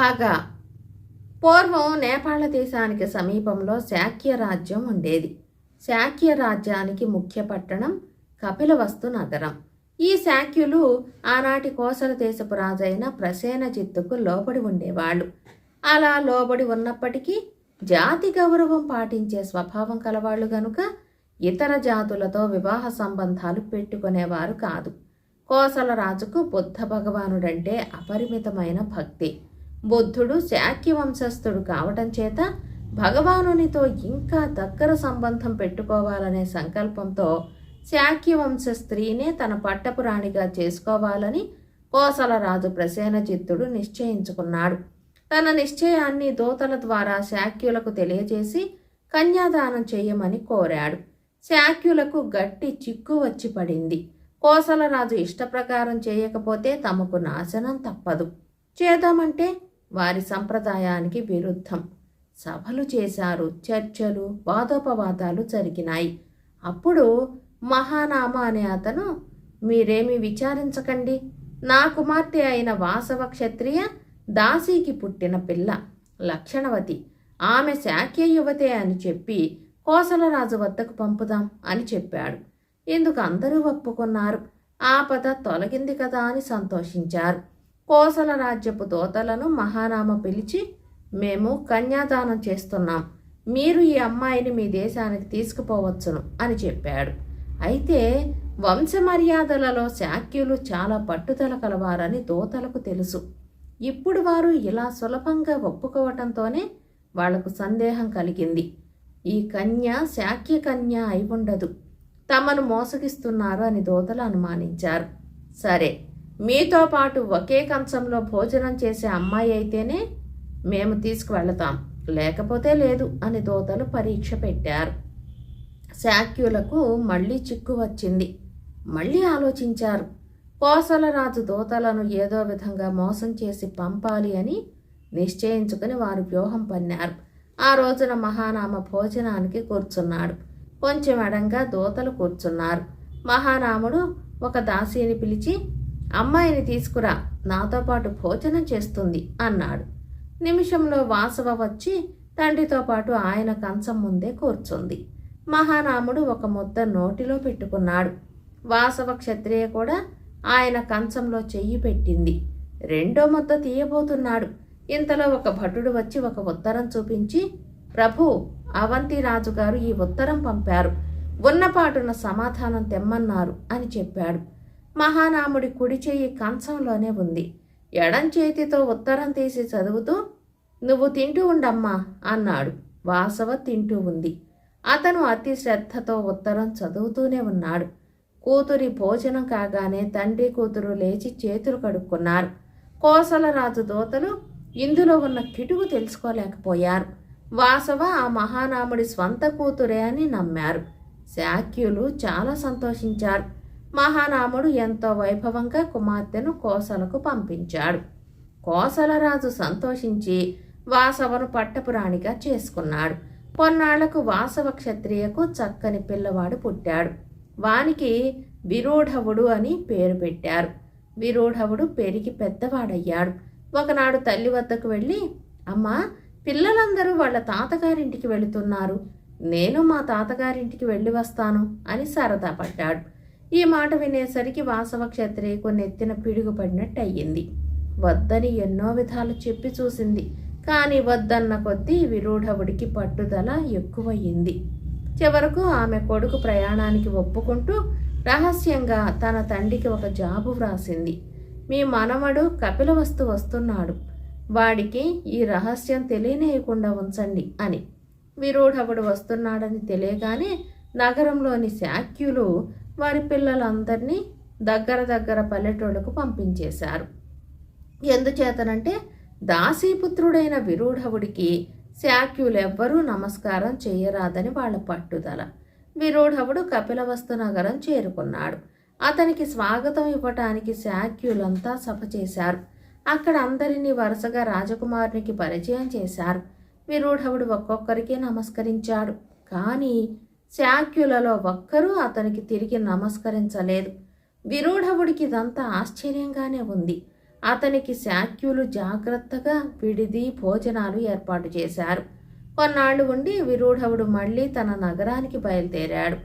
పగ. పూర్వం నేపాళ దేశానికి సమీపంలో శాక్య రాజ్యం ఉండేది. శాక్య రాజ్యానికి ముఖ్య పట్టణం కపిలవస్తు నగరం. ఈ శాక్యులు ఆనాటి కోసల దేశపు రాజైన ప్రసేనజిత్తుకు లోబడి ఉండేవాళ్ళు. అలా లోబడి ఉన్నప్పటికీ జాతి గౌరవం పాటించే స్వభావం కలవాళ్ళు గనుక ఇతర జాతులతో వివాహ సంబంధాలు పెట్టుకునేవారు కాదు. కోసల రాజుకు బుద్ధ భగవానుడంటే అపరిమితమైన భక్తి. బుద్ధుడు శాక్యవంశస్థుడు కావటం చేత భగవానునితో ఇంకా దగ్గర సంబంధం పెట్టుకోవాలనే సంకల్పంతో శాక్యవంశ స్త్రీనే తన పట్టపురాణిగా చేసుకోవాలని కోసలరాజు ప్రసేనజిత్తుడు నిశ్చయించుకున్నాడు. తన నిశ్చయాన్ని దూతల ద్వారా శాక్యులకు తెలియజేసి కన్యాదానం చేయమని కోరాడు. శాక్యులకు గట్టి చిక్కు వచ్చి పడింది. కోసలరాజు ఇష్టప్రకారం చేయకపోతే తమకు నాశనం తప్పదు. చేద్దామంటే వారి సంప్రదాయానికి విరుద్ధం. సభలు చేశారు చర్చలు వాదోపవాదాలు జరిగినాయి. అప్పుడు మహానామ అనే అతను మీరేమి విచారించకండి. నా కుమార్తె అయిన వాసవ క్షత్రియ దాసీకి పుట్టిన పిల్ల లక్షణవతి. ఆమె శాఖ్య యువతే అని చెప్పి కోసలరాజు వద్దకు పంపుదాం అని చెప్పాడు. ఇందుకు అందరూ ఒప్పుకున్నారు. ఆపద తొలగింది కదా అని సంతోషించారు. కోసల రాజ్యపు దోతలను మహానామ పిలిచి మేము కన్యాదానం చేస్తున్నాం. మీరు ఈ అమ్మాయిని మీ దేశానికి తీసుకుపోవచ్చును అని చెప్పాడు. అయితే వంశమర్యాదలలో శాక్యులు చాలా పట్టుదల కలవారని దోతలకు తెలుసు. ఇప్పుడు వారు ఇలా సులభంగా ఒప్పుకోవటంతోనే వాళ్ళకు సందేహం కలిగింది. ఈ కన్య శాక్య కన్య అయి ఉండదు. తమను మోసగిస్తున్నారు అని దోతలు అనుమానించారు. సరే మీతో పాటు ఒకే కంచంలో భోజనం చేసే అమ్మాయి అయితేనే మేము తీసుకువెళతాం. లేకపోతే లేదు అని దోతలు పరీక్ష పెట్టారు. శాక్యులకు మళ్ళీ చిక్కు వచ్చింది. మళ్ళీ ఆలోచించారు. కోసలరాజు దోతలను ఏదో విధంగా మోసం చేసి పంపాలి అని నిశ్చయించుకుని వారు వ్యూహం పన్నారు. ఆ రోజున మహానామ భోజనానికి కూర్చున్నాడు. కొంచెం ఎడంగా దోతలు కూర్చున్నారు. మహానాముడు ఒక దాసీని పిలిచి అమ్మాయిని తీసుకురా నాతో పాటు భోజనం చేస్తుంది అన్నాడు. నిమిషంలో వాసవ వచ్చి తండ్రితో పాటు ఆయన కంచం ముందే కూర్చుంది. మహానాముడు ఒక ముద్ద నోటిలో పెట్టుకున్నాడు. వాసవ క్షత్రియ కూడా ఆయన కంచంలో చెయ్యి పెట్టింది. రెండో ముద్ద తీయబోతున్నాడు. ఇంతలో ఒక భటుడు వచ్చి ఒక ఉత్తరం చూపించి ప్రభు అవంతి రాజుగారు ఈ ఉత్తరం పంపారు. ఉన్నపాటున సమాధానం తెమ్మన్నారు అని చెప్పాడు. మహానాముడి కుడి చెయ్యి కంచంలోనే ఉంది. ఎడం చేతితో ఉత్తరం తీసి చదువుతూ నువ్వు తింటూ ఉండమ్మా అన్నాడు. వాసవ తింటూ ఉంది. అతను అతి శ్రద్ధతో ఉత్తరం చదువుతూనే ఉన్నాడు. కూతురి భోజనం కాగానే తండ్రి కూతురు లేచి చేతులు కడుక్కున్నారు. కోసలరాజు దోతలు ఇందులో ఉన్న కిటుకు తెలుసుకోలేకపోయారు. వాసవ ఆ మహానాముడి స్వంత కూతురే అని నమ్మారు. శాక్యులు చాలా సంతోషించారు. మహానాముడు ఎంతో వైభవంగా కుమార్తెను కోసలకు పంపించాడు. కోసలరాజు సంతోషించి వాసవను పట్టపురాణిగా చేసుకున్నాడు. కొన్నాళ్ళకు వాసవ క్షత్రియకు చక్కని పిల్లవాడు పుట్టాడు. వానికి విరూఢవుడు అని పేరు పెట్టారు. విరూఢవుడు పెరిగి పెద్దవాడయ్యాడు. ఒకనాడు తల్లి వద్దకు వెళ్ళి అమ్మా పిల్లలందరూ వాళ్ళ తాతగారింటికి వెళుతున్నారు. నేను మా తాతగారింటికి వెళ్ళి వస్తాను అని సరదా పడ్డాడు. ఈ మాట వినేసరికి వాసవ క్షత్రియకు నెత్తిన పిడుగుపడినట్టు అయ్యింది వద్దని ఎన్నో విధాలు చెప్పి చూసింది. కానీ వద్దన్న కొద్దీ విరూఢవుడికి పట్టుదల ఎక్కువయ్యింది. చివరకు ఆమె కొడుకు ప్రయాణానికి ఒప్పుకుంటూ రహస్యంగా తన తండ్రికి ఒక జాబు వ్రాసింది. మీ మనవడు కపిలవస్తు వస్తున్నాడు. వాడికి ఈ రహస్యం తెలియనేయకుండా ఉంచండి అని. విరూఢవుడు వస్తున్నాడని తెలియగానే నగరంలోని శాక్యులు వారి పిల్లలందరినీ దగ్గర దగ్గర పల్లెటూళ్ళకు పంపించేశారు. ఎందుచేతనంటే దాసీపుత్రుడైన విరూఢవుడికి శాక్యులెవ్వరూ నమస్కారం చేయరాదని వాళ్ళ పట్టుదల. విరూఢవుడు కపిలవస్తు నగరం చేరుకున్నాడు. అతనికి స్వాగతం ఇవ్వటానికి శాక్యులంతా సభ చేశారు. అక్కడ అందరినీ వరుసగా రాజకుమారునికి పరిచయం చేశారు. విరూఢవుడు ఒక్కొక్కరికి నమస్కరించాడు. కానీ శాక్యులలో ఒక్కరూ అతనికి తిరిగి నమస్కరించలేదు. విరూఢవుడికి ఇదంతా ఆశ్చర్యంగానే ఉంది. అతనికి శాక్యులు జాగ్రత్తగా విడిది భోజనాలు ఏర్పాటు చేశారు. కొన్నాళ్ళు ఉండి విరూఢవుడు మళ్ళీ తన నగరానికి బయలుదేరాడు.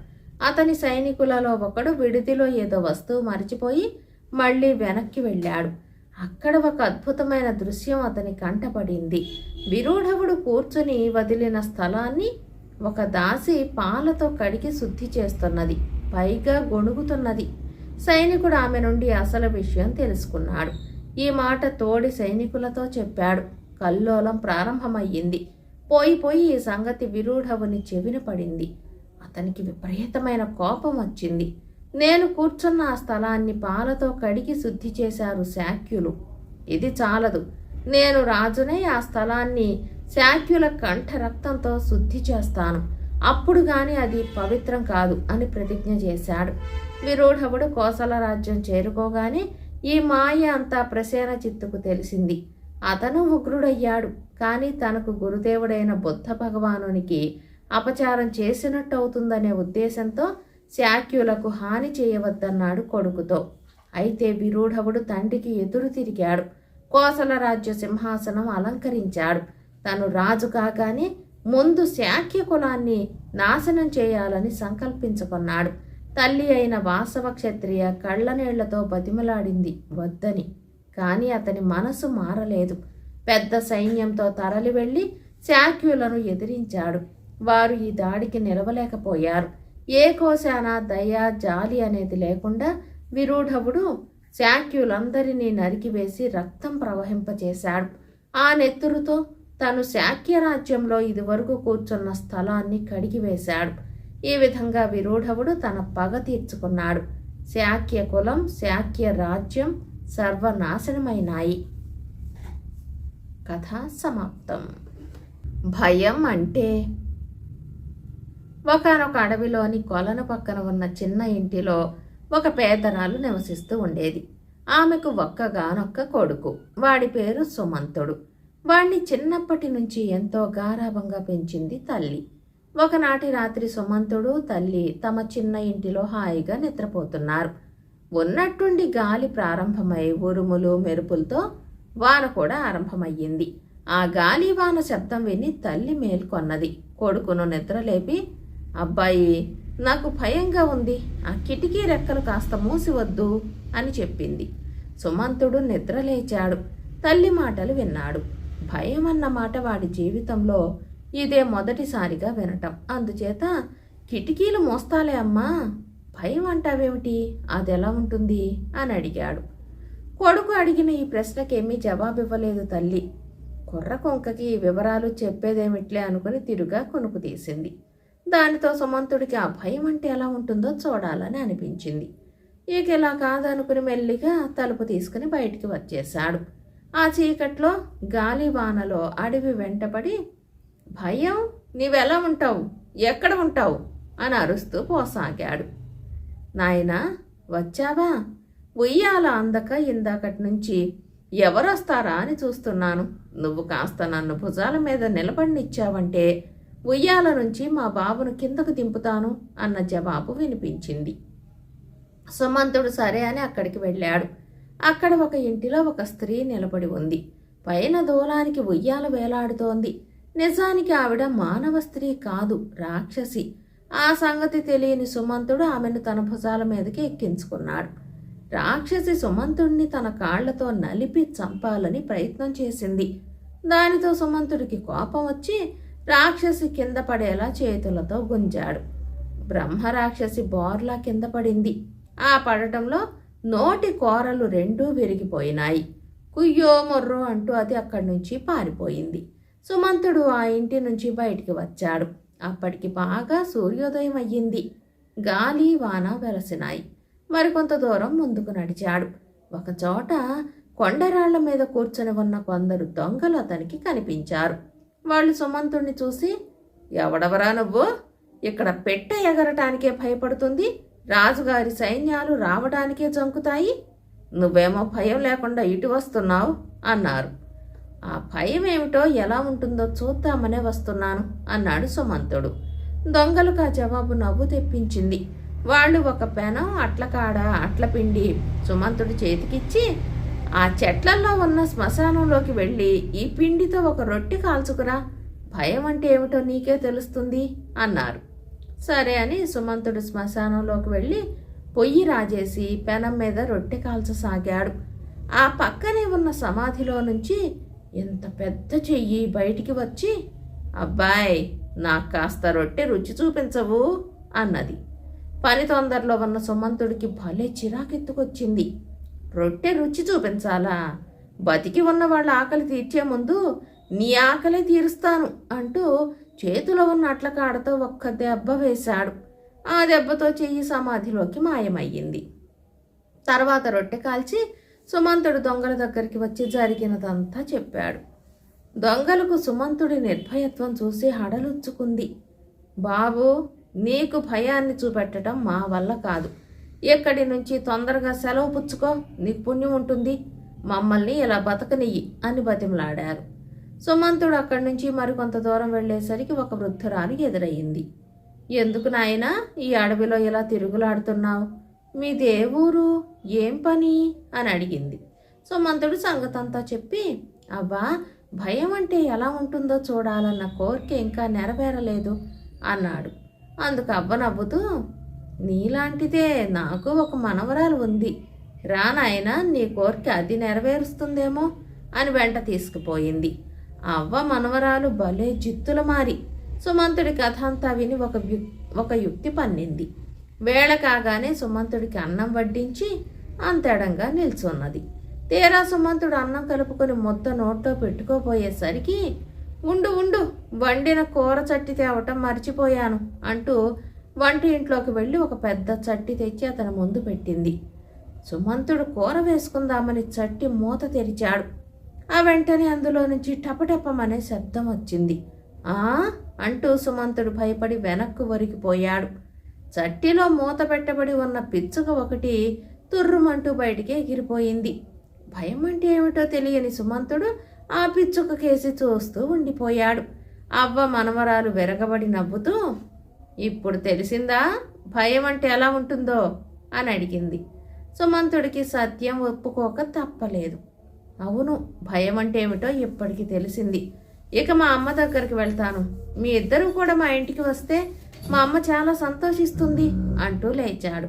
అతని సైనికులలో ఒకడు విడిదిలో ఏదో వస్తువు మరిచిపోయి మళ్ళీ వెనక్కి వెళ్ళాడు. అక్కడ ఒక అద్భుతమైన దృశ్యం అతని కంటపడింది విరూఢవుడు కూర్చుని వదిలిన స్థలాన్ని ఒక దాసి పాలతో కడిగి శుద్ధి చేస్తున్నది పైగా గొణుగుతున్నది. సైనికుడు ఆమె నుండి అసలు విషయం తెలుసుకున్నాడు. ఈ మాట తోడి సైనికులతో చెప్పాడు. కల్లోలం ప్రారంభమయ్యింది. పోయి పోయి ఈ సంగతి విరూఢవుని చెవిన పడింది. అతనికి విపరీతమైన కోపం వచ్చింది. నేను కూర్చున్న ఆ స్థలాన్ని పాలతో కడిగి శుద్ధి చేశారు శాక్యులు. ఇది చాలదు. నేను రాజునే ఆ స్థలాన్ని శాక్యుల కంఠ రక్తంతో శుద్ధి చేస్తాను. అప్పుడు గాని అది పవిత్రం కాదు అని ప్రతిజ్ఞ చేశాడు. విరూఢవుడు కోసల రాజ్యం చేరుకోగానే ఈ మాయ అంతా ప్రసేన చిత్తుకు తెలిసింది. అతను ఉగ్రుడయ్యాడు కానీ తనకు గురుదేవుడైన బుద్ధ భగవానునికి అపచారం చేసినట్టు అవుతుందనే ఉద్దేశంతో శాక్యులకు హాని చేయవద్దన్నాడు కొడుకుతో. అయితే విరూఢవుడు తండ్రికి ఎదురు తిరిగాడు. కోసల రాజ్య సింహాసనం అలంకరించాడు. తను రాజు కాగానే ముందు శాఖ్య కులాన్ని నాశనం చేయాలని సంకల్పించుకున్నాడు. తల్లి అయిన వాసవ క్షత్రియ కళ్ళనీళ్ళతో బతిమలాడింది వద్దని. కానీ అతని మనసు మారలేదు. పెద్ద సైన్యంతో తరలి వెళ్ళి శాఖ్యులను ఎదిరించాడు. వారు ఈ దాడికి నిలవలేకపోయారు. ఏ కోశాన దయ జాలి అనేది లేకుండా విరూఢవుడు శాఖ్యులందరినీ నరికివేసి రక్తం ప్రవహింపచేశాడు ఆ నెత్తురుతో తను శాక్యరాజ్యంలో ఇదివరకు కూర్చున్న స్థలాన్ని కడిగివేశాడు. ఈ విధంగా విరూఢవుడు తన పగ తీర్చుకున్నాడు. శాక్య కులం శాక్య రాజ్యం సర్వనాశనమైనాయి. కథ సమాప్తం. భయం అంటే? ఒకనొక అడవిలోని కొలను పక్కన ఉన్న చిన్న ఇంటిలో ఒక పేదరాలు నివసిస్తూ ఉండేది. ఆమెకు ఒక్కగానొక్క కొడుకు. వాడి పేరు సుమంతుడు. వాణ్ణి చిన్నప్పటి నుంచి ఎంతో గారాభంగా పెంచింది తల్లి. ఒకనాటి రాత్రి సుమంతుడు తల్లి తమ చిన్న ఇంటిలో హాయిగా నిద్రపోతున్నారు. ఉన్నట్టుండి గాలి ప్రారంభమై ఉరుములు మెరుపులతో వాన కూడా ఆరంభమయ్యింది. ఆ గాలి వాన శబ్దం విని తల్లి మేల్కొన్నది. కొడుకును నిద్రలేపి అబ్బాయి నాకు భయంగా ఉంది. ఆ కిటికీ రెక్కలు కాస్త మూసివద్దు అని చెప్పింది. సుమంతుడు నిద్రలేచాడు తల్లి మాటలు విన్నాడు. భయం అన్న మాట వాడి జీవితంలో ఇదే మొదటిసారిగా వినటం. అందుచేత కిటికీలు మోస్తాలే అమ్మా. భయం అంటావేమిటి? అది ఎలా ఉంటుంది? అని అడిగాడు. కొడుకు అడిగిన ఈ ప్రశ్నకేమీ జవాబివ్వలేదు తల్లి. కుర్ర కొంకకి ఈ వివరాలు చెప్పేదేమిట్లే అనుకుని తిరుగా కొనుకు తీసింది. దానితో సుమంతుడికి ఆ భయం అంటే ఎలా ఉంటుందో చూడాలని అనిపించింది. ఇక ఇలా కాదనుకుని మెల్లిగా తలుపు తీసుకుని బయటికి వచ్చేశాడు. ఆ చీకట్లో గాలివానలో అడవి వెంటపడి భయం నీవెలా ఉంటావు? ఎక్కడ ఉంటావు? అని అరుస్తూ పోసాగాడు. నాయనా వచ్చావా? ఉయ్యాల అందక ఇందాకటి నుంచి ఎవరొస్తారా అని చూస్తున్నాను. నువ్వు కాస్త నన్ను భుజాల మీద నిలబడినిచ్చావంటే ఉయ్యాల నుంచి మా బాబును కిందకు దింపుతాను అన్న జవాబు వినిపించింది. సుమంతుడు సరే అని అక్కడికి వెళ్ళాడు. అక్కడ ఒక ఇంటిలో ఒక స్త్రీ నిలబడి ఉంది. పైన దూలానికి ఉయ్యాల వేలాడుతోంది. నిజానికి ఆవిడ మానవ స్త్రీ కాదు రాక్షసి. ఆ సంగతి తెలియని సుమంతుడు ఆమెను తన భుజాల మీదకి ఎక్కించుకున్నాడు. రాక్షసి సుమంతుడిని తన కాళ్ళతో నలిపి చంపాలని ప్రయత్నం చేసింది. దానితో సుమంతుడికి కోపం వచ్చి రాక్షసి కింద పడేలా చేతులతో గుంజాడు. బ్రహ్మ రాక్షసి బోర్లా కింద పడింది. ఆ పడటంలో నోటి కూరలు రెండూ విరిగిపోయినాయి. కుయ్యో మొర్రో అంటూ అది అక్కడి నుంచి పారిపోయింది. సుమంతుడు ఆ ఇంటి నుంచి బయటికి వచ్చాడు. అప్పటికి బాగా సూర్యోదయం అయ్యింది. గాలి వాన వెరసినాయి మరికొంత దూరం ముందుకు నడిచాడు. ఒకచోట కొండరాళ్ళ మీద కూర్చొని ఉన్న కొందరు దొంగలు అతనికి కనిపించారు. వాళ్ళు సుమంతుణ్ణి చూసి ఎవడవరా నువ్వు? ఇక్కడ పెట్టె ఎగరటానికే భయపడుతుంది. రాజుగారి సైన్యాలు రావడానికే జంకుతాయి. నువ్వేమో భయం లేకుండా ఇటు వస్తున్నావు అన్నారు. ఆ భయం ఏమిటో ఎలా ఉంటుందో చూద్దామనే వస్తున్నాను అన్నాడు సుమంతుడు. దొంగలకు ఆ జవాబు నవ్వు తెప్పించింది. వాళ్ళు ఒక పెనం అట్ల కాడ అట్ల పిండి సుమంతుడు చేతికిచ్చి ఆ చెట్లల్లో ఉన్న శ్మశానంలోకి వెళ్ళి ఈ పిండితో ఒక రొట్టె కాల్చుకురా. భయం అంటే ఏమిటో నీకే తెలుస్తుంది అన్నారు. సరే అని సుమంతుడు శ్మశానంలోకి వెళ్ళి పొయ్యి రాజేసి పెనం మీద రొట్టె కాల్చసాగాడు. ఆ పక్కనే ఉన్న సమాధిలో నుంచి ఎంత పెద్ద చెయ్యి బయటికి వచ్చి అబ్బాయ్ నాకు కాస్త రొట్టె రుచి చూపించవు అన్నది. పని తొందరలో ఉన్న సుమంతుడికి భలే చిరాకెత్తుకొచ్చింది. రొట్టె రుచి చూపించాలా? బతికి ఉన్న వాళ్ళ ఆకలి తీర్చే ముందు నీ ఆకలి తీరుస్తాను అంటూ చేతిలో ఉన్న అట్లకాడతో ఒక్క దెబ్బ వేశాడు. ఆ దెబ్బతో చెయ్యి సమాధిలోకి మాయమయ్యింది. తర్వాత రొట్టె కాల్చి సుమంతుడు దొంగల దగ్గరికి వచ్చి జరిగినదంతా చెప్పాడు. దొంగలకు సుమంతుడి నిర్భయత్వం చూసి హడలుచ్చుకుంది. బాబు నీకు భయాన్ని చూపెట్టడం మా వల్ల కాదు. ఎక్కడి నుంచి తొందరగా సెలవు పుచ్చుకో నీకు పుణ్యం ఉంటుంది. మమ్మల్ని ఇలా బతకనియ్యి అని బతిమలాడారు. సుమంతుడు అక్కడి నుంచి మరికొంత దూరం వెళ్ళేసరికి ఒక వృద్ధురాలు ఎదురయ్యింది. ఎందుకు నాయనా ఈ అడవిలో ఇలా తిరుగులాడుతున్నావు? మీదే ఊరు ఏం పని? అని అడిగింది. సుమంతుడు సంగతంతా చెప్పి అబ్బా భయం అంటే ఎలా ఉంటుందో చూడాలన్న కోరిక ఇంకా నెరవేరలేదు అన్నాడు. అందుకు అవ్వ నవ్వుతూ నీలాంటిదే నాకు ఒక మనవరాలు ఉంది. రా నాయనా నీ కోరిక అది నెరవేరుస్తుందేమో అని వెంట తీసుకుపోయింది. అవ్వ మనవరాలు భలే జిత్తుల మారి. సుమంతుడి కథ అంతా విని ఒక ఒక యుక్తి పన్నింది. వేళ కాగానే సుమంతుడికి అన్నం వడ్డించి అంతడంగా నిల్చున్నది. తీరా సుమంతుడు అన్నం కలుపుకొని ముద్ద నోట్లో పెట్టుకోపోయేసరికి ఉండు ఉండు వండిన కూర చట్టి తేవటం మర్చిపోయాను అంటూ వంట ఇంట్లోకి వెళ్ళి ఒక పెద్ద చట్టి తెచ్చి అతని ముందు పెట్టింది. సుమంతుడు కూర వేసుకుందామని చట్టి మూత తెరిచాడు. ఆ వెంటనే అందులో నుంచి టపటపమనే శబ్దం వచ్చింది. ఆ? అంటూ సుమంతుడు భయపడి వెనక్కు వరికిపోయాడు చట్టిలో మూత పెట్టబడి ఉన్న పిచ్చుక ఒకటి తుర్రుమంటూ బయటికి ఎగిరిపోయింది. భయం అంటే ఏమిటో తెలియని సుమంతుడు ఆ పిచ్చుక కేసి చూస్తూ ఉండిపోయాడు. అవ్వ మనవరాలు వెరగబడి నవ్వుతూ ఇప్పుడు తెలిసిందా? భయం అంటే ఎలా ఉంటుందో? అని అడిగింది. సుమంతుడికి సత్యం ఒప్పుకోక తప్పలేదు. అవును భయం అంటే ఏమిటో ఇప్పటికీ తెలిసింది. ఇక మా అమ్మ దగ్గరికి వెళ్తాను. మీ ఇద్దరు కూడా మా ఇంటికి వస్తే మా అమ్మ చాలా సంతోషిస్తుంది అంటూ లేచాడు.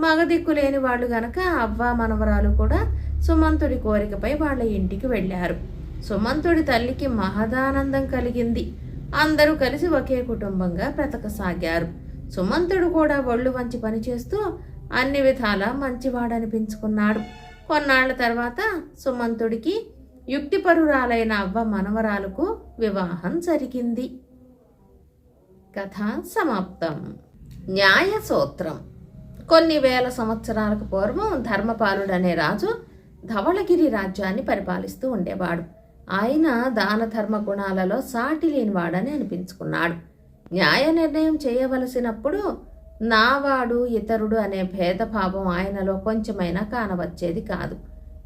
మగ దిక్కు లేని వాళ్ళు గనక అవ్వ మనవరాలు కూడా సుమంతుడి కోరికపై వాళ్ళ ఇంటికి వెళ్ళారు. సుమంతుడి తల్లికి మహదానందం కలిగింది. అందరూ కలిసి ఒకే కుటుంబంగా బ్రతకసాగారు. సుమంతుడు కూడా ఒళ్ళు వంచి పనిచేస్తూ అన్ని విధాలా మంచివాడనిపించుకున్నాడు. కొన్నాళ్ళ తర్వాత సుమంతుడికి యుక్తిపరురాలైన అవ్వ మనవరాలకు వివాహం జరిగింది. కథ సమాప్తం. న్యాయ సూత్రం కొన్ని వేల సంవత్సరాలకు పూర్వం ధర్మపాలుడు అనే రాజు ధవళగిరి రాజ్యాన్ని పరిపాలిస్తూ ఉండేవాడు. ఆయన దాన ధర్మ గుణాలలో సాటి లేనివాడని అనిపించుకున్నాడు. న్యాయ నిర్ణయం చేయవలసినప్పుడు నావాడు ఇతరుడు అనే భేదభావం ఆయనలో కొంచెమైనా కానవచ్చేది కాదు.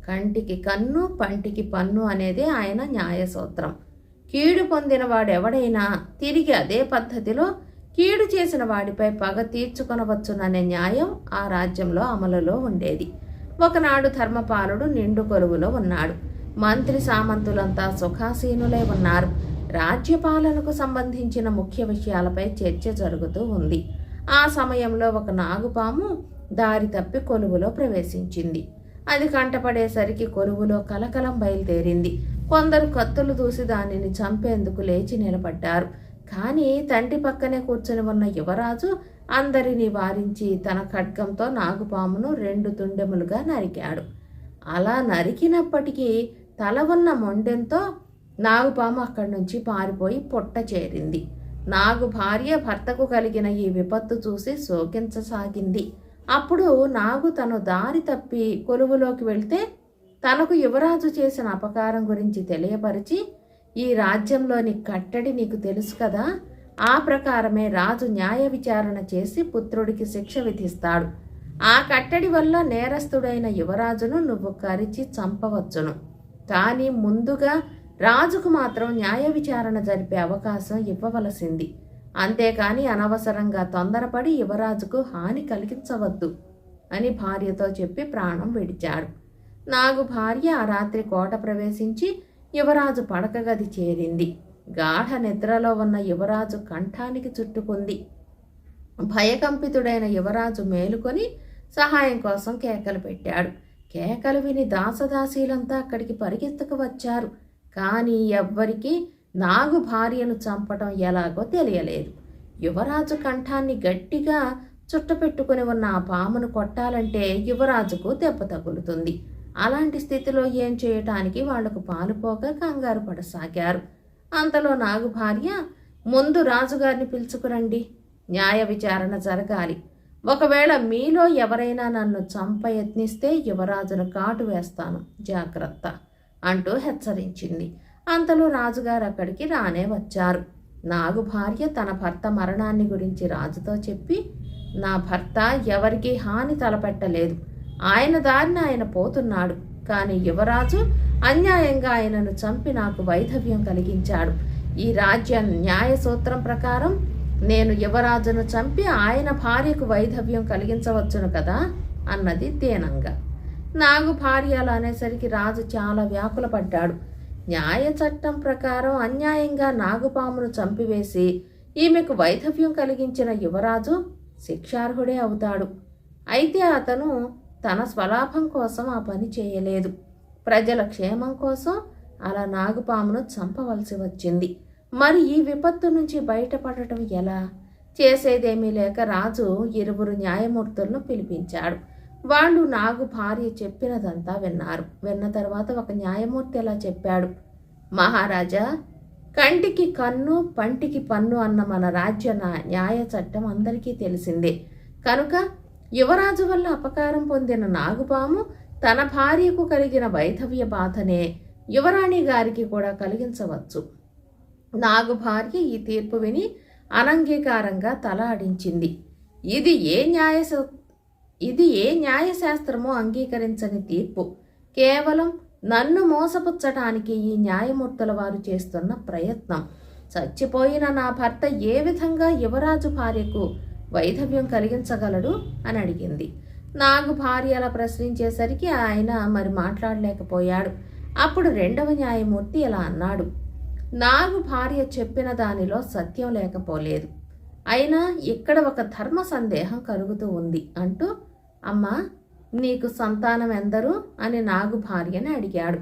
కంటికి కన్ను పంటికి పన్ను అనేది ఆయన న్యాయ సూత్రం కీడు పొందిన వాడెవడైనా తిరిగి అదే పద్ధతిలో కీడు చేసిన వాడిపై పగ తీర్చుకొనవచ్చుననే న్యాయం ఆ రాజ్యంలో అమలులో ఉండేది. ఒకనాడు ధర్మపాలుడు నిండు కొలువులో ఉన్నాడు. మంత్రి సామంతులంతా సుఖాసీనులై ఉన్నారు. రాజ్యపాలనకు సంబంధించిన ముఖ్య విషయాలపై చర్చ జరుగుతూ ఉంది. ఆ సమయంలో ఒక నాగుపాము దారి తప్పి కొలువులో ప్రవేశించింది. అది కంటపడేసరికి కొలువులో కలకలం బయలుదేరింది. కొందరు కత్తులు దూసి దానిని చంపేందుకు లేచి నిలబడ్డారు. కానీ తండ్రి పక్కనే కూర్చొని ఉన్న యువరాజు అందరినీ వారించి తన ఖడ్గంతో నాగుపామును రెండు తుండెములుగా నరికాడు. అలా నరికినప్పటికీ తల ఉన్న మొండెంతో నాగుపాము అక్కడి నుంచి పారిపోయి పొట్ట చేరింది. నాగు భార్య భర్తకు కలిగిన ఈ విపత్తు చూసి శోకించసాగింది. అప్పుడు నాగు తను దారి తప్పి కొలువులోకి వెళ్తే తనకు యువరాజు చేసిన అపకారం గురించి తెలియపరిచి ఈ రాజ్యంలోని కట్టడి నీకు తెలుసు కదా ఆ ప్రకారమే రాజు న్యాయ విచారణ చేసి పుత్రుడికి శిక్ష విధిస్తాడు. ఆ కట్టడి వల్ల నేరస్తుడైన యువరాజును నువ్వు కరిచి చంపవచ్చును. కానీ ముందుగా రాజుకు మాత్రం న్యాయ విచారణ జరిపే అవకాశం ఇవ్వవలసింది. అంతేకాని అనవసరంగా తొందరపడి యువరాజుకు హాని కలిగించవద్దు అని భార్యతో చెప్పి ప్రాణం విడిచాడు. నాగు భార్య ఆ రాత్రి కోట ప్రవేశించి యువరాజు పడకగది చేరింది. గాఢ నిద్రలో ఉన్న యువరాజు కంఠానికి చుట్టుకుంది. భయకంపితుడైన యువరాజు మేలుకొని సహాయం కోసం కేకలు పెట్టాడు. కేకలు విని దాసదాసీలంతా అక్కడికి పరిగెత్తుకు వచ్చారు. కానీ ఎవ్వరికీ నాగు భార్యను చంపటం ఎలాగో తెలియలేదు. యువరాజు కంఠాన్ని గట్టిగా చుట్టపెట్టుకుని ఉన్న ఆ పామును కొట్టాలంటే యువరాజుకు దెబ్బ తగులుతుంది. అలాంటి స్థితిలో ఏం చేయటానికి వాళ్ళకు పాలుపోక కంగారు పడసాగారు. అంతలో నాగు భార్య ముందు రాజుగారిని పిలుచుకురండి. న్యాయ విచారణ జరగాలి. ఒకవేళ మీలో ఎవరైనా నన్ను చంప యత్నిస్తే యువరాజును కాటు వేస్తాను. జాగ్రత్త. అంటూ హెచ్చరించింది. అంతలో రాజుగారు అక్కడికి రానే వచ్చారు. నాగు భార్య తన భర్త మరణాన్ని గురించి రాజుతో చెప్పి నా భర్త ఎవరికీ హాని తలపెట్టలేదు. ఆయన దారిన ఆయన పోతున్నాడు. కానీ యువరాజు అన్యాయంగా ఆయనను చంపి నాకు వైధవ్యం కలిగించాడు. ఈ రాజ్య న్యాయ సూత్రం ప్రకారం నేను యువరాజును చంపి ఆయన భార్యకు వైధవ్యం కలిగించవచ్చును కదా? అన్నది దీనంగా నాగు భార్య అలా అనేసరికి రాజు చాలా వ్యాకులపడ్డాడు. న్యాయ చట్టం ప్రకారం అన్యాయంగా నాగుపామును చంపివేసి ఈమెకు వైధవ్యం కలిగించిన యువరాజు శిక్షార్హుడే అవుతాడు. అయితే అతను తన స్వలాభం కోసం ఆ పని చేయలేదు. ప్రజల క్షేమం కోసం అలా నాగుపామును చంపవలసి వచ్చింది. మరి ఈ విపత్తు నుంచి బయటపడటం ఎలా? చేసేదేమీ లేక రాజు ఇరువురు న్యాయమూర్తులను పిలిపించాడు. వాళ్ళు నాగు భార్య చెప్పినదంతా విన్నారు. విన్న తర్వాత ఒక న్యాయమూర్తి ఎలా చెప్పాడు. మహారాజా కంటికి కన్ను పంటికి పన్ను అన్న మన రాజ్య న్యాయ చట్టం అందరికీ తెలిసిందే. కనుక యువరాజు వల్ల అపకారం పొందిన నాగుపాము తన భార్యకు కలిగిన వైధవ్య బాధనే యువరాణి గారికి కూడా కలిగించవచ్చు. నాగు భార్య ఈ తీర్పు విని అనంగీకారంగా తల ఆడించింది ఇది ఏ న్యాయ ఇది ఏ న్యాయశాస్త్రమో అంగీకరించని తీర్పు. కేవలం నన్ను మోసపుచ్చటానికి ఈ న్యాయమూర్తుల వారు చేస్తున్న ప్రయత్నం. చచ్చిపోయిన నా భర్త ఏ విధంగా యువరాజు భార్యకు వైధవ్యం కలిగించగలడు? అని అడిగింది. నాగు భార్య అలా ప్రశ్నించేసరికి ఆయన మరి మాట్లాడలేకపోయాడు. అప్పుడు రెండవ న్యాయమూర్తి ఇలా అన్నాడు. నాగు భార్య చెప్పిన దానిలో సత్యం లేకపోలేదు. అయినా ఇక్కడ ఒక ధర్మ సందేహం కలుగుతూ ఉంది అంటూ అమ్మా నీకు సంతానం ఎందరు? అని నాగు భార్యని అడిగాడు.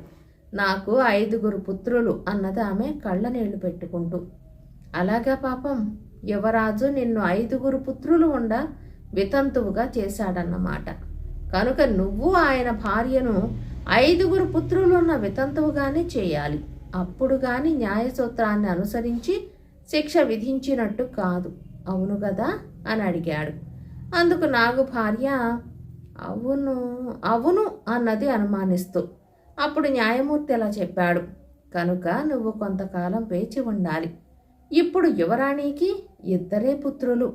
నాకు ఐదుగురు పుత్రులు అన్నది ఆమె కళ్ళ నీళ్ళు పెట్టుకుంటూ. అలాగా పాపం యువరాజు నిన్ను ఐదుగురు పుత్రులు ఉండ వితంతువుగా చేశాడన్నమాట. కనుక నువ్వు ఆయన భార్యను ఐదుగురు పుత్రులున్న వితంతువుగానే చేయాలి. అప్పుడు గాని న్యాయ సూత్రాన్ని అనుసరించి శిక్ష విధించినట్టు కాదు. అవును కదా అని అడిగాడు. అందుకు నాగు భార్య అవును అవును అన్నది అనుమానిస్తూ. అప్పుడు న్యాయమూర్తి అలా చెప్పాడు కనుక నువ్వు కొంతకాలం వేచి ఉండాలి. ఇప్పుడు యువరాణికి ఇద్దరే పుత్రులు.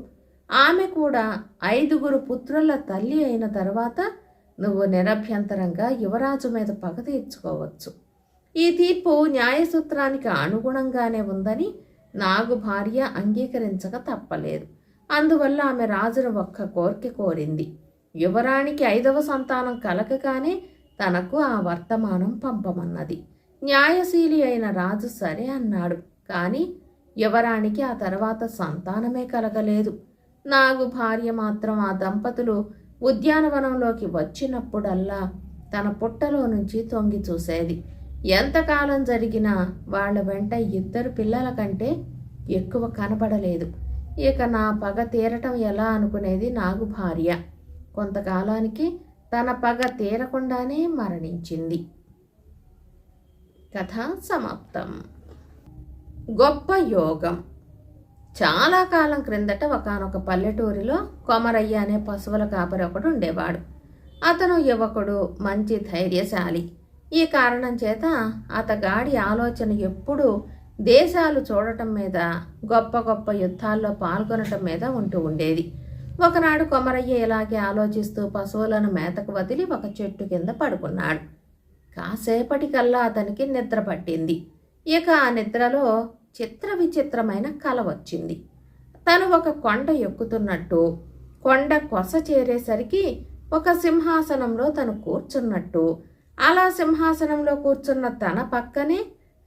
ఆమె కూడా ఐదుగురు పుత్రుల తల్లి అయిన తర్వాత నువ్వు నిరభ్యంతరంగా యువరాజు మీద పగ తీర్చుకోవచ్చు. ఈ తీర్పు న్యాయసూత్రానికి అనుగుణంగానే ఉందని నాగు భార్య అంగీకరించక తప్పలేదు. అందువల్ల ఆమె రాజును ఒక్క కోరిక కోరింది. యువరాణికి ఐదవ సంతానం కలకగానే తనకు ఆ వర్తమానం పంపమన్నది. న్యాయశీలి అయిన రాజు సరే అన్నాడు. కానీ యువరాణికి ఆ తర్వాత సంతానమే కలగలేదు. నాగు భార్య మాత్రం ఆ దంపతులు ఉద్యానవనంలోకి వచ్చినప్పుడల్లా తన పుట్టలో నుంచి తొంగి చూసేది. ఎంతకాలం జరిగినా వాళ్ళ వెంట ఇద్దరు పిల్లల కంటే ఎక్కువ కనబడలేదు. ఇక నా పగ తీరటం ఎలా అనుకునేది నాగు భార్య. కొంతకాలానికి తన పగ తీరకుండానే మరణించింది. కథ సమాప్తం. గొప్ప యోగం. చాలా కాలం క్రిందట ఒకనొక పల్లెటూరిలో కొమరయ్య అనే పశువుల కాపరి ఒకడు ఉండేవాడు. అతను యువకుడు మంచి ధైర్యశాలి. ఈ కారణం చేత అతగాడి ఆలోచన ఎప్పుడూ దేశాలు చూడటం మీద గొప్ప గొప్ప యుద్ధాల్లో పాల్గొనటం మీద ఉంటూ ఉండేది. ఒకనాడు కొమరయ్య ఇలాగే ఆలోచిస్తూ పశువులను మేతకు వదిలి ఒక చెట్టు కింద పడుకున్నాడు. కాసేపటికల్లా అతనికి నిద్ర పట్టింది. ఇక ఆ నిద్రలో చిత్ర విచిత్రమైన కల వచ్చింది. తను ఒక కొండ ఎక్కుతున్నట్టు కొండ కొస చేరేసరికి ఒక సింహాసనంలో తను కూర్చున్నట్టు అలా సింహాసనంలో కూర్చున్న తన పక్కనే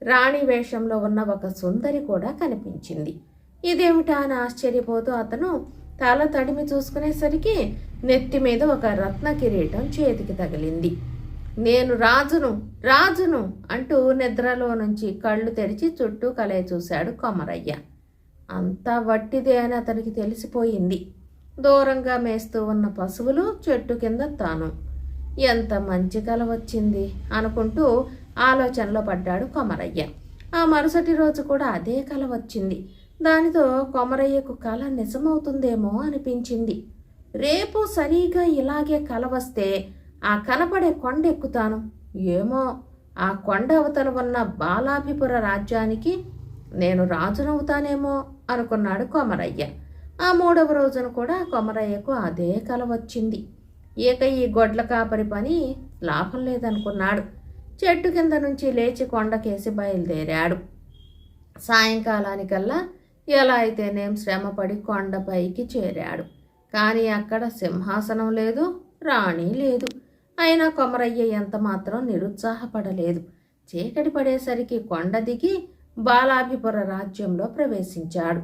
రాణి వేషంలో ఉన్న ఒక సుందరి కూడా కనిపించింది. ఇదేమిటా అని ఆశ్చర్యపోతూ అతను తల తడిమి చూసుకునేసరికి నెత్తి మీద ఒక రత్న కిరీటం చేతికి తగిలింది. నేను రాజును రాజును! అంటూ నిద్రలో నుంచి కళ్ళు తెరిచి చుట్టూ కలయ చూశాడు కొమరయ్య. అంతా వట్టిదే అని అతనికి తెలిసిపోయింది. దూరంగా మేస్తూ ఉన్న పశువులు చెట్టు కింద తాను. ఎంత మంచి కల వచ్చింది అనుకుంటూ ఆలోచనలో పడ్డాడు కొమరయ్య. ఆ మరుసటి రోజు కూడా అదే కల వచ్చింది. దానితో కొమరయ్యకు కల నిజమవుతుందేమో అనిపించింది. రేపు సరిగా ఇలాగే కల వస్తే ఆ కనపడే కొండ ఎక్కుతాను ఏమో ఆ కొండ అవతల ఉన్న బాలాభిపుర రాజ్యానికి నేను రాజునవుతానేమో అనుకున్నాడు కొమరయ్య. ఆ మూడవ రోజున కూడా కొమరయ్యకు అదే కల వచ్చింది. ఇక ఈ గొడ్ల కాపరి పని లాభం లేదనుకున్నాడు. చెట్టు కింద నుంచి లేచి కొండకేసి బయలుదేరాడు. సాయంకాలానికల్లా ఎలా అయితేనేం శ్రమపడి కొండపైకి చేరాడు. కానీ అక్కడ సింహాసనం లేదు రాణి లేదు. అయినా కొమరయ్య ఎంత మాత్రం నిరుత్సాహపడలేదు. చీకటి పడేసరికి కొండ దిగి బాలాభిపుర రాజ్యంలో ప్రవేశించాడు.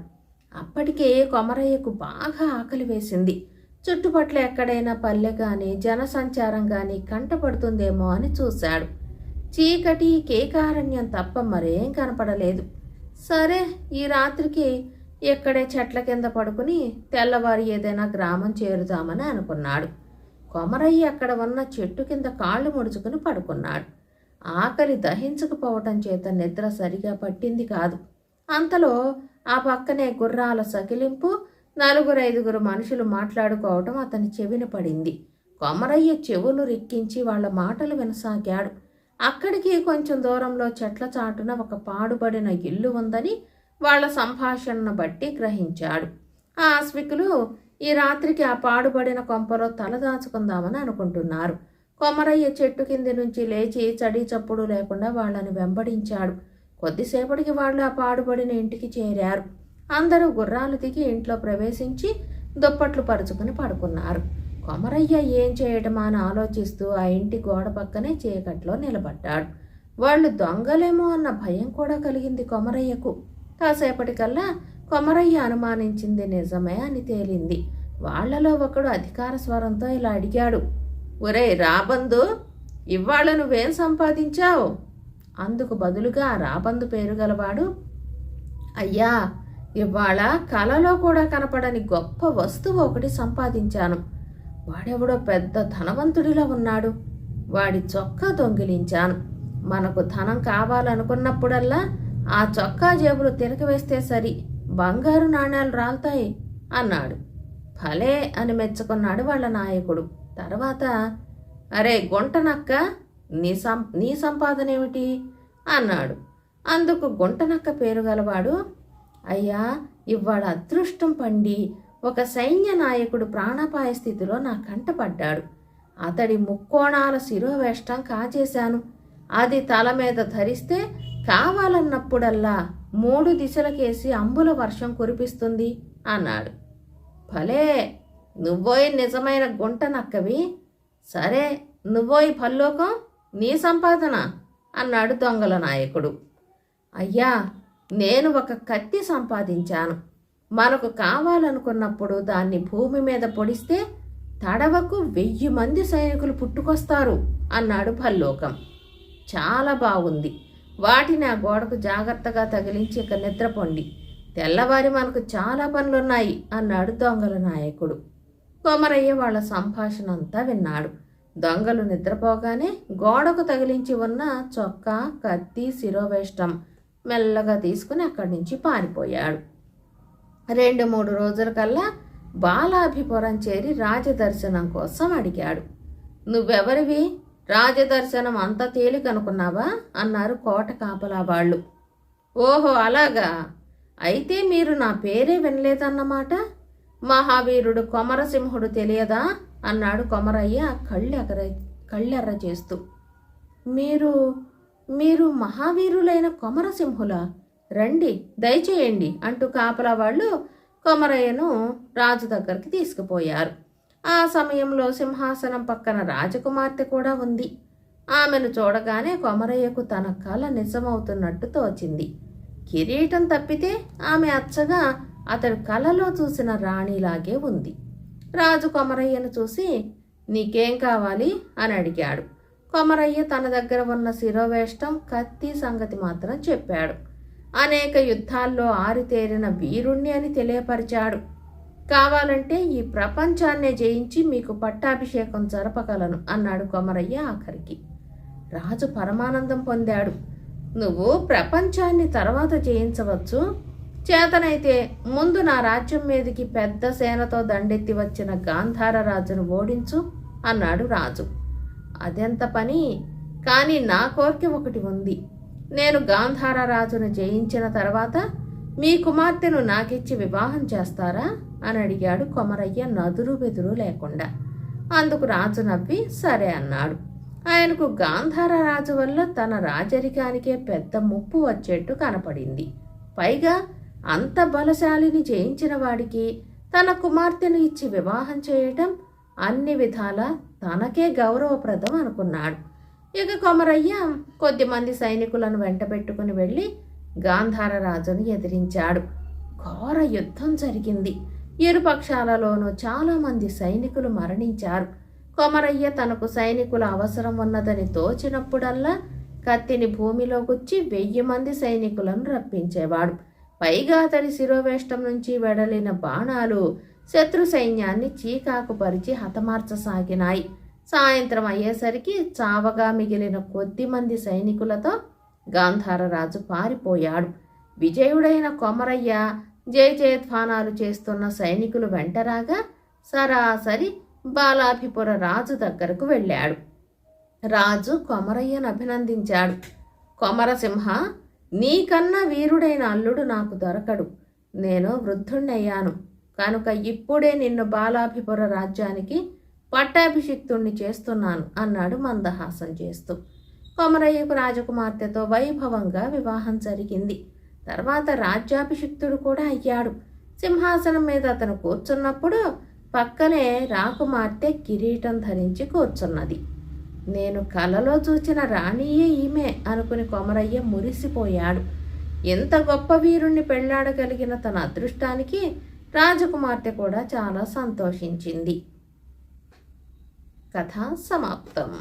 అప్పటికే కొమరయ్యకు బాగా ఆకలి వేసింది. చుట్టుపట్ల ఎక్కడైనా పల్లె కానీ జనసంచారం కానీ కంటపడుతుందేమో అని చూశాడు. చీకటి కేకారణ్యం తప్ప మరేం కనపడలేదు. సరే ఈ రాత్రికి ఇక్కడే చెట్ల కింద పడుకుని తెల్లవారి ఏదైనా గ్రామం చేరుదామని అనుకున్నాడు. కొమరయ్య అక్కడ ఉన్న చెట్టు కింద కాళ్ళు ముడుచుకుని పడుకున్నాడు. ఆకలి దహించకపోవటం చేత నిద్ర సరిగా పట్టింది కాదు. అంతలో ఆ పక్కనే గుర్రాల సకిలింపు నలుగురు ఐదుగురు మనుషులు మాట్లాడుకోవటం అతని చెవిన పడింది. కొమరయ్య చెవులు రిక్కించి వాళ్ళ మాటలు వినసాగాడు. అక్కడికి కొంచెం దూరంలో చెట్ల చాటున ఒక పాడుబడిన ఇల్లు ఉందని వాళ్ళ సంభాషణను బట్టి గ్రహించాడు. ఆ అశ్వికులు ఈ రాత్రికి ఆ పాడుబడిన కొంపలో తలదాచుకుందామని అనుకుంటున్నారు. కొమరయ్య చెట్టు కింది నుంచి లేచి చడి చప్పుడు లేకుండా వాళ్ళని వెంబడించాడు. కొద్దిసేపటికి వాళ్ళు ఆ పాడుబడిన ఇంటికి చేరారు. అందరూ గుర్రాలు దిగి ఇంట్లో ప్రవేశించి దుప్పట్లు పరుచుకుని పడుకున్నారు. కొమరయ్య ఏం చేయటమా అని ఆలోచిస్తూ ఆ ఇంటి గోడ పక్కనే చీకట్లో నిలబడ్డాడు. వాళ్ళు దొంగలేమో అన్న భయం కూడా కలిగింది కొమరయ్యకు. కాసేపటికల్లా కొమరయ్య అనుమానించింది నిజమే అని తేలింది. వాళ్ళలో ఒకడు అధికార స్వరంతో ఇలా అడిగాడు ఒరే రాబందు ఇవాళ నువ్వేం సంపాదించావు? అందుకు బదులుగా రాబందు పేరు గలవాడు అయ్యా ఇవాళ కలలో కూడా కనపడని గొప్ప వస్తువు ఒకటి సంపాదించాను. వాడెవడో పెద్ద ధనవంతుడిలా ఉన్నాడు. వాడి చొక్కా దొంగిలించాను. మనకు ధనం కావాలనుకున్నప్పుడల్లా ఆ చొక్కా జేబులు తిరగవేస్తే సరి బంగారు నాణ్యాలు రాలుతాయి అన్నాడు. భలే అని మెచ్చుకున్నాడు వాళ్ళ నాయకుడు. తర్వాత అరే గుంటనక్క నీ సం నీ సంపాదన ఏమిటి? అన్నాడు. అందుకు గుంటనక్క పేరు గలవాడు అయ్యా ఇవాళ అదృష్టం పండి ఒక సైన్య నాయకుడు ప్రాణాపాయ స్థితిలో నా కంటపడ్డాడు అతడి ముక్కోణాల శిరోవేష్టం కాజేశాను. అది తల మీద ధరిస్తే కావాలన్నప్పుడల్లా మూడు దిశలకేసి అంబుల వర్షం కురిపిస్తుంది అన్నాడు. భలే! నువ్వోయి నిజమైన గుంట నక్కవి సరే నువ్వోయి పల్లోకం నీ సంపాదన అన్నాడు దొంగల నాయకుడు. అయ్యా నేను ఒక కత్తి సంపాదించాను. మనకు కావాలనుకున్నప్పుడు దాన్ని భూమి మీద పొడిస్తే తడవకు వెయ్యి మంది సైనికులు పుట్టుకొస్తారు అన్నాడు భల్లోకం. చాలా బాగుంది. వాటిని ఆ గోడకు జాగ్రత్తగా తగిలించి ఇక నిద్రపొండి. తెల్లవారి మనకు చాలా పనులున్నాయి అన్నాడు దొంగల నాయకుడు. కొమరయ్య వాళ్ళ సంభాషణ అంతా విన్నాడు. దొంగలు నిద్రపోగానే గోడకు తగిలించి ఉన్న చొక్కా కత్తి శిరోవేష్టం మెల్లగా తీసుకుని అక్కడి నుంచి పారిపోయాడు. రెండు మూడు రోజుల కల్లా బాలాభిపురం చేరి రాజదర్శనం కోసం అడిగాడు. నువ్వెవరివి? రాజదర్శనం అంత తేలికనుకున్నావా? అన్నారు కోట కాపలా వాళ్ళు. ఓహో అలాగా. అయితే మీరు నా పేరే వినలేదన్నమాట. మహావీరుడు కొమరసింహుడు తెలియదా? అన్నాడు కొమరయ్య కళ్ళెగర కళ్ళెర్ర చేస్తూ. మీరు మీరు మహావీరులైన కొమరసింహులా? రండి దయచేయండి అంటూ కాపలా వాళ్ళు కొమరయ్యను రాజు దగ్గరికి తీసుకుపోయారు. ఆ సమయంలో సింహాసనం పక్కన రాజకుమార్తె కూడా ఉంది. ఆమెను చూడగానే కొమరయ్యకు తన కళ నిజమవుతున్నట్టు తోచింది. కిరీటం తప్పితే ఆమె అచ్చగా అతడు కలలో చూసిన రాణిలాగే ఉంది. రాజు కొమరయ్యను చూసి నీకేం కావాలి? అని అడిగాడు. కొమరయ్య తన దగ్గర ఉన్న శిరోవేష్టం కత్తి సంగతి మాత్రం చెప్పాడు. అనేక యుద్ధాల్లో ఆరితేరిన వీరుణ్ణి అని తెలియపరిచాడు. కావాలంటే ఈ ప్రపంచాన్నే జయించి మీకు పట్టాభిషేకం జరపగలను అన్నాడు కొమరయ్య ఆఖరికి. రాజు పరమానందం పొందాడు. నువ్వు ప్రపంచాన్ని తర్వాత జయించవచ్చు. చేతనైతే ముందు నా రాజ్యం మీదకి పెద్ద సేనతో దండెత్తి వచ్చిన గాంధార రాజును ఓడించు అన్నాడు రాజు. అదెంత పని? కానీ నా కోరిక ఒకటి ఉంది. నేను గాంధార రాజును జయించిన తర్వాత మీ కుమార్తెను నాకిచ్చి వివాహం చేస్తారా? అని అడిగాడు కొమరయ్య నదురు బెదురు లేకుండా. అందుకు రాజు నవ్వి సరే అన్నాడు. ఆయనకు గాంధార రాజు వల్ల తన రాజరికానికే పెద్ద ముప్పు వచ్చేట్టు కనపడింది. పైగా అంత బలశాలిని జయించిన వాడికి తన కుమార్తెను ఇచ్చి వివాహం చేయటం అన్ని విధాలా తనకే గౌరవప్రదం అనుకున్నాడు. ఇక కొమరయ్య కొద్దిమంది సైనికులను వెంటబెట్టుకుని వెళ్ళి గాంధార రాజును ఎదిరించాడు. ఘోర యుద్ధం జరిగింది. ఇరుపక్షాలలోనూ చాలామంది సైనికులు మరణించారు. కొమరయ్య తనకు సైనికుల అవసరం ఉన్నదని తోచినప్పుడల్లా కత్తిని భూమిలో గుచ్చి వెయ్యి మంది సైనికులను రప్పించేవాడు. పైగా అతడి శిరోవేష్టం నుంచి వెడలిన బాణాలు శత్రు సైన్యాన్ని చీకాకు పరిచి హతమార్చసాగినాయి. సాయంత్రం అయ్యేసరికి చావగా మిగిలిన కొద్దిమంది సైనికులతో సైనికులతో గాంధారరాజు పారిపోయాడు. విజయుడైన కొమరయ్య జయ జయధ్వానాలు చేస్తున్న సైనికులు వెంటరాగా సరాసరి బాలాభిపుర రాజు దగ్గరకు వెళ్ళాడు. రాజు కొమరయ్యను అభినందించాడు. కొమరసింహ నీకన్నా వీరుడైన అల్లుడు నాకు దొరకడు. నేను వృద్ధుణ్ణయ్యాను. కనుక ఇప్పుడే నిన్ను బాలాభిపుర రాజ్యానికి పట్టాభిషిక్తుణ్ణి చేస్తున్నాను అన్నాడు మందహాసం చేస్తూ. కొమరయ్యకు రాజకుమార్తెతో వైభవంగా వివాహం జరిగింది. తర్వాత రాజ్యాభిషిక్తుడు కూడా అయ్యాడు. సింహాసనం మీద అతను కూర్చున్నప్పుడు పక్కనే రాకుమార్తె కిరీటం ధరించి కూర్చున్నది. నేను కలలో చూచిన రాణియే ఈమె అనుకుని కొమరయ్య మురిసిపోయాడు. ఎంత గొప్ప వీరుణ్ణి పెళ్ళాడగలిగిన తన అదృష్టానికి రాజకుమార్తె కూడా చాలా సంతోషించింది. కథ సమాప్తం